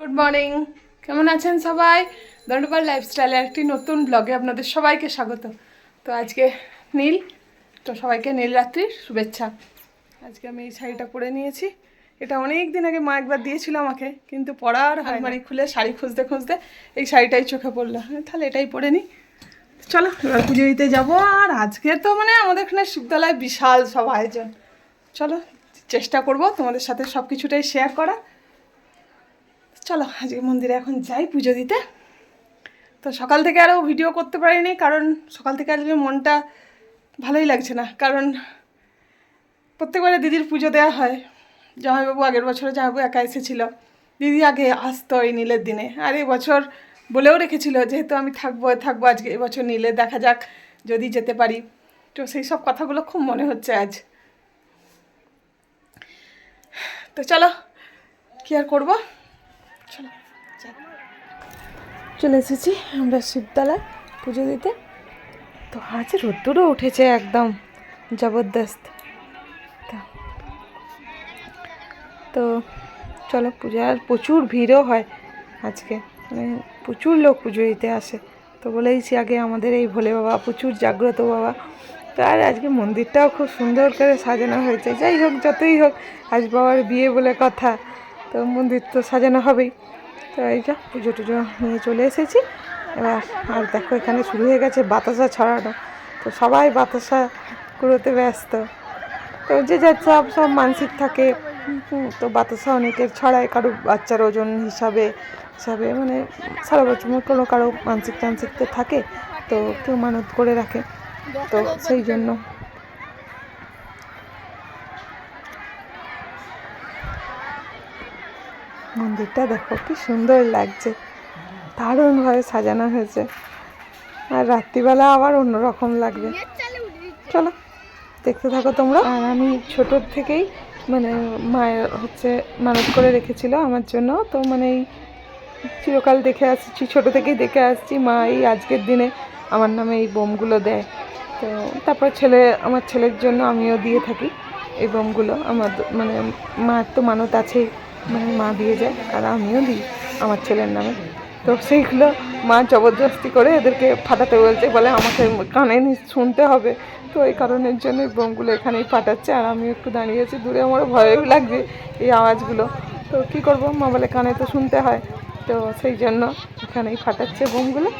Good morning কেমন আছেন সবাই? দণ্ডপাল লাইফস্টাইলের একটি নতুন ব্লগে আপনাদের সবাইকে স্বাগত। তো আজকে নীল তো সবাইকে নীল রাত্রির শুভেচ্ছা। আজকে আমি এই শাড়িটা পরে নিয়েছি। এটা অনেক দিন আগে মা একবার দিয়েছিল আমাকে কিন্তু পরার আলমারি খুলে শাড়ি খুঁজতে খুঁজতে এই শাড়িটাই চোখে পড়ল। তাহলে এটাই পরে নিই চলো এবার পুজো দিতে যাব। আর আজকে তো মানে আমাদের এখানে শিবতলায় বিশাল সব আয়োজন। চলো চেষ্টা করব তোমাদের সাথে সব কিছুটাই শেয়ার করা চলো, আজকে মন্দিরে এখন যাই পুজো দিতে। তো সকাল থেকে আরও ভিডিও করতে পারিনি, কারণ সকাল থেকে আজকে মনটা ভালোই লাগছে না। কারণ প্রত্যেকবারে দিদির পুজো দেওয়া হয়। জামাইবাবু আগের বছরে জামাইবাবু একা এসেছিল। দিদি আগে আসতো এই নীলের দিনে। আর এই বছর বলেও রেখেছিল যেহেতু আমি থাকব থাকব আজকে এবছর নীলে, দেখা যাক যদি যেতে পারি। তো সেই সব কথাগুলো খুব মনে হচ্ছে আজ। তো চলো, কি আর করব? চলো এসেছি আমরা শিবতলায় পুজো দিতে। তো আজ রোদ্দুরও উঠেছে একদম জবরদস্ত। তা। তো চলো, পূজার প্রচুর ভিড়ও হয় আজকে। মানে প্রচুর লোক পুজো দিতে আসে। তো বলেইছি আগে আমাদের এই ভোলে বাবা, প্রচুর জাগ্রত বাবা। তো আর আজকে মন্দিরটাও খুব সুন্দর করে সাজানো হয়েছে। যাই হোক, যতই হোক, আজ বাবার বিয়ে বলে কথা। তো মন্দির তো সাজানো হবেই। তো এই যা, পুজো টুজো নিয়ে চলে এসেছি। এবার আর দেখো, এখানে শুরু হয়ে গেছে বাতাসা ছড়ানো। তো সবাই বাতাসা কুড়োতে ব্যস্ত। তো যে যার সব সব মানসিক থাকে তো বাতাসা অনেকের ছড়ায়। কারও বাচ্চার ওজন হিসাবে হিসাবে মানে সারা বছর কোনো কারও মানসিক টানসিক তো থাকে, তো কেউ মানত করে রাখে। তো সেই জন্য মন্দিরটা দেখো, কি সুন্দর লাগছে। দারুণভাবে সাজানো হয়েছে। আর রাত্রিবেলা আবার অন্যরকম লাগবে। চলো, দেখতে থাকো তোমরা। আর আমি ছোটোর থেকেই মানে মায়ের হচ্ছে মানত করে রেখেছিল আমার জন্য। তো মানে এই চিরকাল দেখে আসছি, ছোটো থেকেই দেখে আসছি, মা এই আজকের দিনে আমার নামে এই বোমগুলো দেয়। তো তারপর ছেলে, আমার ছেলের জন্য আমিও দিয়ে থাকি এই বোমগুলো। আমার মানে মার তো মানত আছেই। মানে মা দিয়ে যায় আর আমিও দিই আমার ছেলের নামে। তো সেইগুলো মা জবরদস্তি করে এদেরকে ফাটাতে বলছে, বলে আমাকে কানে শুনতে হবে। তো এই কারণের জন্য বোমগুলো এখানেই ফাটাচ্ছে আর আমি একটু দাঁড়িয়েছি দূরে আমার ভয়ও লাগছে এই আওয়াজগুলো। তো কি করব? মা বলে কানে তো শুনতে হয়। তো সেই জন্য এখানেই ফাটাচ্ছে বোমগুলো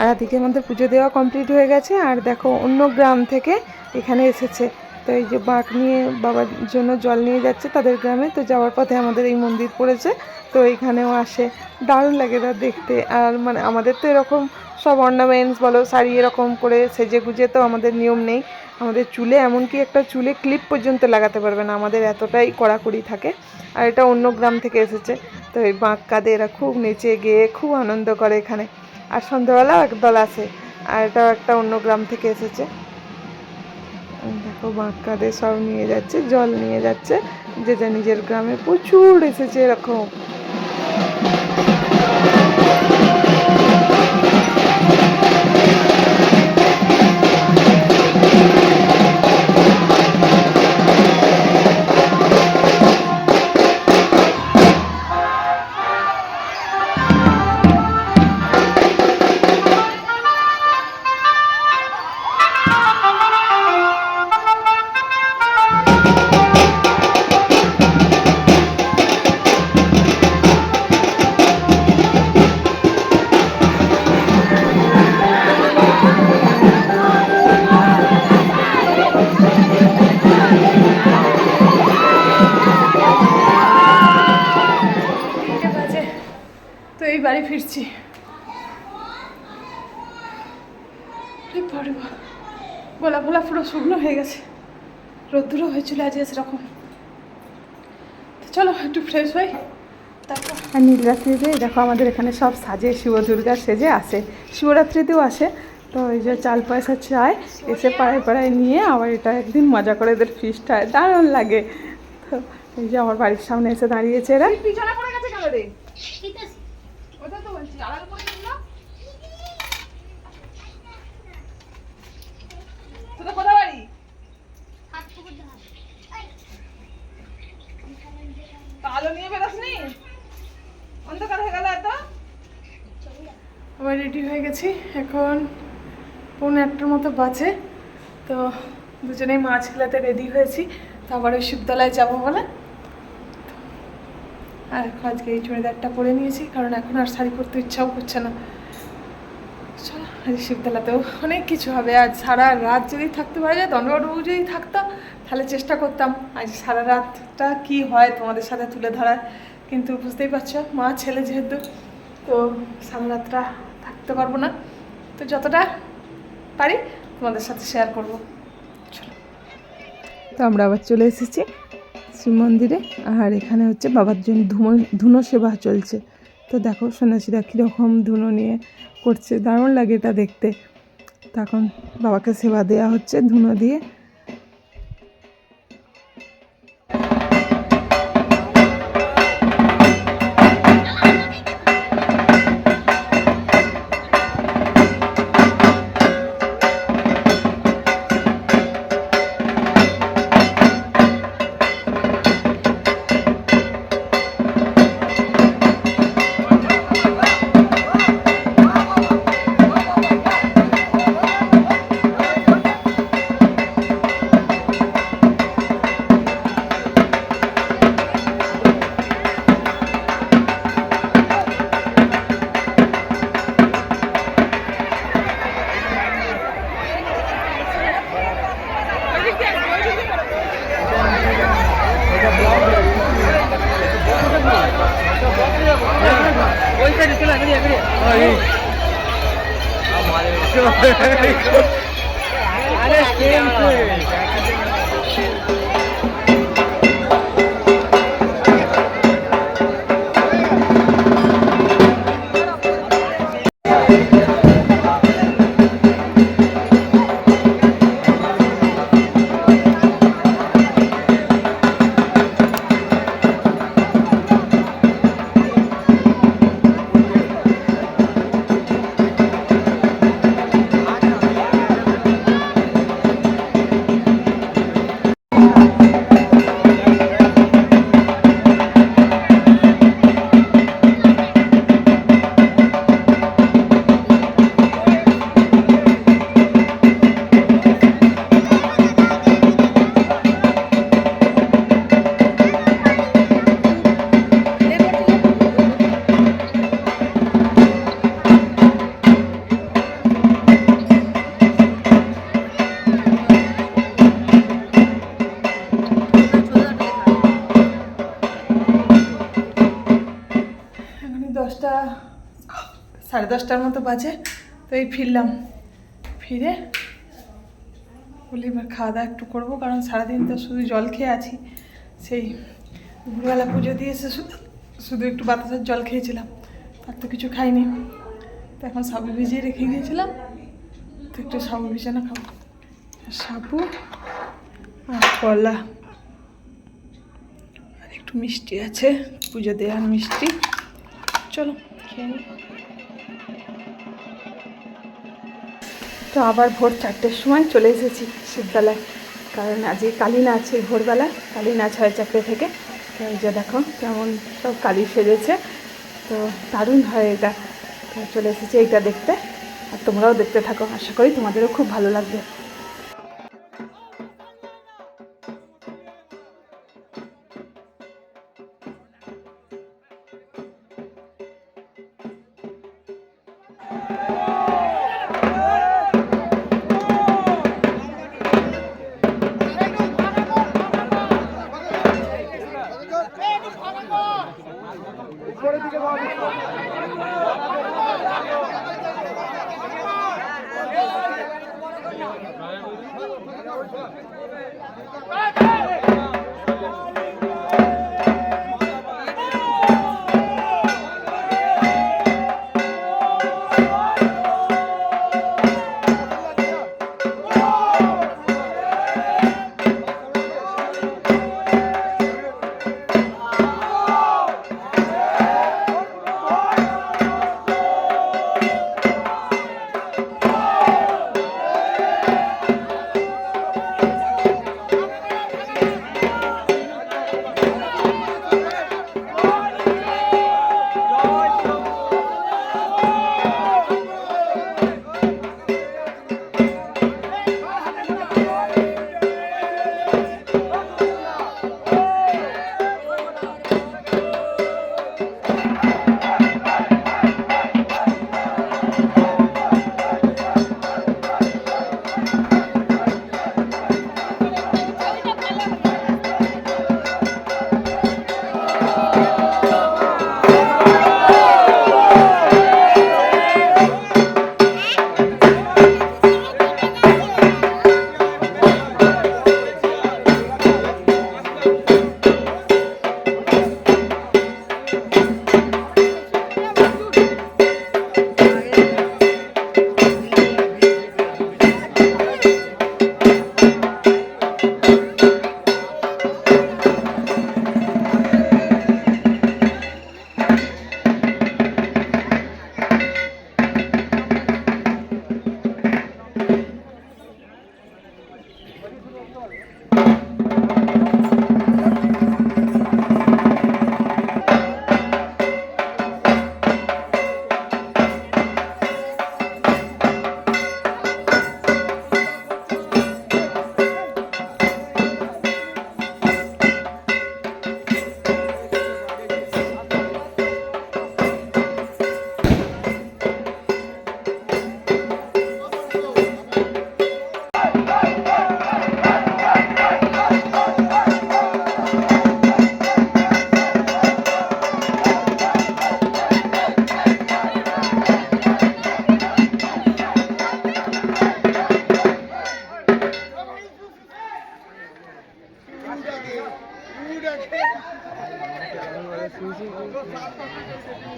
আর এদিকে আমাদের পুজো দেওয়া কমপ্লিট হয়ে গেছে, আর দেখো অন্য গ্রাম থেকে এখানে এসেছে। তো এই যে বাঁক নিয়ে বাবার জন্য জল নিয়ে যাচ্ছে তাদের গ্রামে, তো যাওয়ার পথে আমাদের এই মন্দির পড়েছে, তো এইখানেও আসে। দারুণ লাগে এরা দেখতে। আর মানে আমাদের তো এরকম সব অর্নামেন্টস বলো, শাড়ি এরকম করে সেজে গুজে তো আমাদের নিয়ম নেই। আমাদের চুলে এমনকি একটা চুলে ক্লিপ পর্যন্ত লাগাতে পারবে না, আমাদের এতটাই কড়াকড়ি থাকে। আর এটা অন্য গ্রাম থেকে এসেছে। তো এই বাঁক কাঁধে এরা খুব নেচে গিয়ে খুব আনন্দ করে এখানে। আর সন্ধ্যাবেলাও একদল আছে, আর এটাও একটা অন্য গ্রাম থেকে এসেছে। দেখো বাঁকাতে সব নিয়ে যাচ্ছে, জল নিয়ে যাচ্ছে, যে যা নিজের গ্রামে প্রচুর এসেছে এরকম। বাড়ি ফিরছি। গলা ফলা পুরো শুকনো হয়ে গেছে। রোদ্দুরও হয়েছিল আজ সেরকম তো চলো একটু ফ্রেশ হই। তারপর আর নীলরাত্রিতে দেখো আমাদের এখানে সব সাজে শিব দুর্গা সেজে আসে। শিবরাত্রিতেও আসে। তো এই যে চাল পয়সা চায় এসে পাড়ায় পাড়ায় নিয়ে আবার এটা একদিন মজা করে এদের ফিস্ট হয়। দারুণ লাগে। তো এই যে আমার বাড়ির সামনে এসে দাঁড়িয়েছে এরা। পিছনে পড়ে গেছে জ্বালার উপরে এগুলো তোদের কোথা বাড়ি? আলো নিয়ে বেরোসনি? অন্ধকার হয়ে গেল আবার রেডি হয়ে গেছি। এখন পনেরো একটার মতো বাজে। তো দুজনেই মাছ খেলাতে রেডি হয়েছি। তো আবার ওই শিবতলায় যাব বলে। আর আজকে এই চুড়িদারটা পরে নিয়েছি, কারণ এখন আর শাড়ি পরতে ইচ্ছাও করছে না। চলো, আজ শিবতলাতেও অনেক কিছু হবে। আজ সারা রাত যদি থাকতে পারা যায় দণ্ডবাবু যদি থাকতাম তাহলে চেষ্টা করতাম। আজ সারা রাতটা কি হয় তোমাদের সাথে তুলে ধরার, কিন্তু বুঝতেই পারছ, মা ছেলে যেহেতু, তো সারা রাতটা থাকতে পারব না। তো যতটা পারি তোমাদের সাথে শেয়ার করব। চলো। তো আমরা আবার চলে এসেছি। শিব মন্দিরে আর এখানে হচ্ছে বাবার জন্য ধুনো ধুনো সেবা চলছে। তো দেখো সন্ন্যাসীরা কীরকম ধুনো নিয়ে করছে, দারুণ লাগে এটা দেখতে। তখন বাবাকে সেবা দেওয়া হচ্ছে ধুনো দিয়ে। এখন দশটার মতো বাজে, তো এই ফিরলাম। ফিরে বলি, এবার খাওয়া দাওয়া একটু করব, কারণ সারাদিন তো শুধু জল খেয়ে আছি। সেই দুপুরবেলা পুজো দিয়ে এসে শুধু শুধু একটু বাতাসের জল খেয়েছিলাম, আর তো কিছু খাইনি। তো এখন সাবু ভিজিয়ে রেখে গিয়েছিলাম তো একটু সাবু ভিজানো খাব। সাবু আর কলা। আর একটু মিষ্টি আছে, পুজো দেওয়ার মিষ্টি। চলো, খেয়ে নিই তো আবার ভোর চারটের সময় চলে এসেছি শীতবেলায় কারণ আজকে কালী নাচ এই ভোরবেলা কালী নাচ হয় চারটে থেকে। তো এই যে দেখো কেমন সব কালী সেজেছে। তো দারুণ হয় এটা। তো চলে এসেছি এইটা দেখতে। আর তোমরাও দেখতে থাকো, আশা করি তোমাদেরও খুব ভালো লাগবে।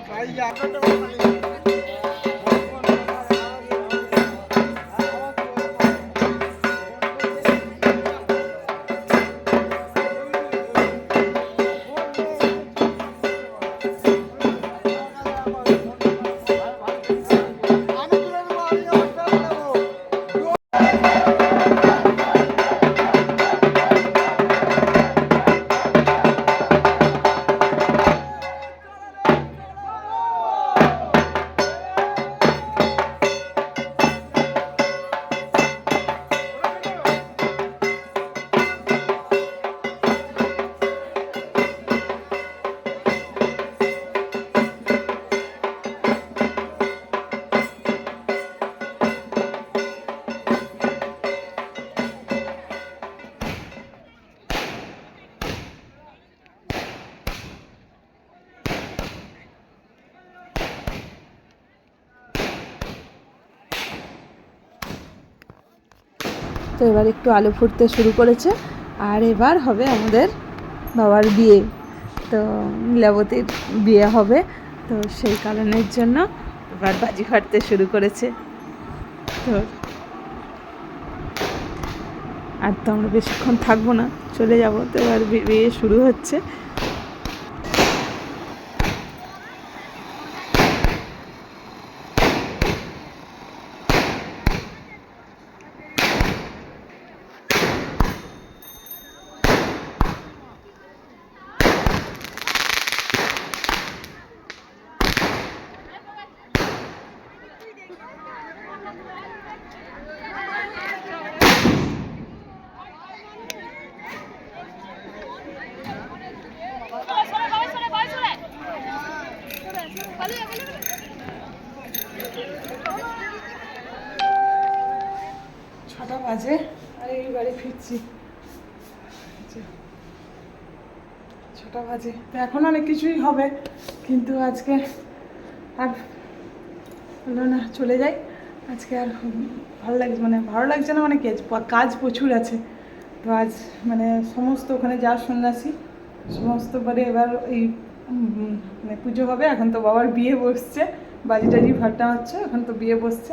भाई তো এবার একটু আলু ফুটতে শুরু করেছে। আর এবার হবে আমাদের বাবার বিয়ে। তো লীলাবতীর বিয়ে হবে। তো সেই কারণের জন্য এবার বাজি ফাটতে শুরু করেছে। তো আর তো আমরা বেশিক্ষণ থাকব না, চলে যাব। তো এবার বিয়ে শুরু হচ্ছে ছটা বাজে আর এই ছটা বাজে। তো এখন অনেক কিছুই হবে, কিন্তু আজকে আর হলো না, চলে যাই। আজকে আর ভালো লাগছে মানে ভালো লাগছে না মানে কাজ প্রচুর আছে। তো আজ মানে সমস্ত ওখানে যা সন্ন্যাসী, সমস্ত বারে এবার এই মানে পুজো হবে। এখন তো বাবার বিয়ে বসছে, বাজি টাজি ফাটা হচ্ছে, এখন তো বিয়ে বসছে।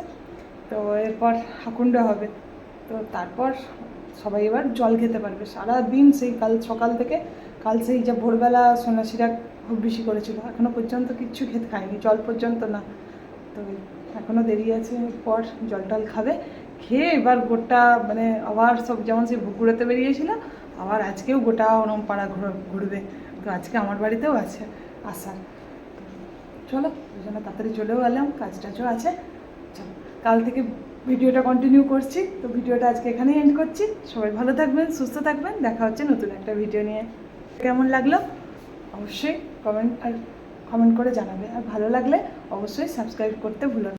তো এরপর হাকুণ্ড হবে। তো তারপর সবাই এবার জল খেতে পারবে। সারা দিন সেই কাল, সকাল থেকে কাল সেই যে ভোরবেলা সন্ন্যাসীরা খুব বেশি করেছিল। এখনও পর্যন্ত কিচ্ছু খেতে খায়নি, জল পর্যন্ত না। তো এখনও দেরি আছে, পর জল টল খাবে। খেয়ে এবার গোটা মানে আবার সব যেমন সে ঘুরতে বেরিয়েছিল, আবার আজকেও গোটা ওরম পাড়া ঘুর- ঘুরবে। তো আজকে আমার বাড়িতেও আছে আসার চলো ওই জন্য তাড়াতাড়ি চলেও এলাম কাজ টাজও আছে। চলো, কাল থেকে ভিডিওটা কন্টিনিউ করছি। তো ভিডিওটা আজকে এখানেই এন্ড করছি। সবাই ভালো থাকবেন, সুস্থ থাকবেন। দেখা হচ্ছে নতুন একটা ভিডিও নিয়ে। কেমন লাগল? অবশ্যই কমেন্ট আর কমেন্ট করে জানাবে। আর ভালো লাগলে অবশ্যই সাবস্ক্রাইব করতে ভুলো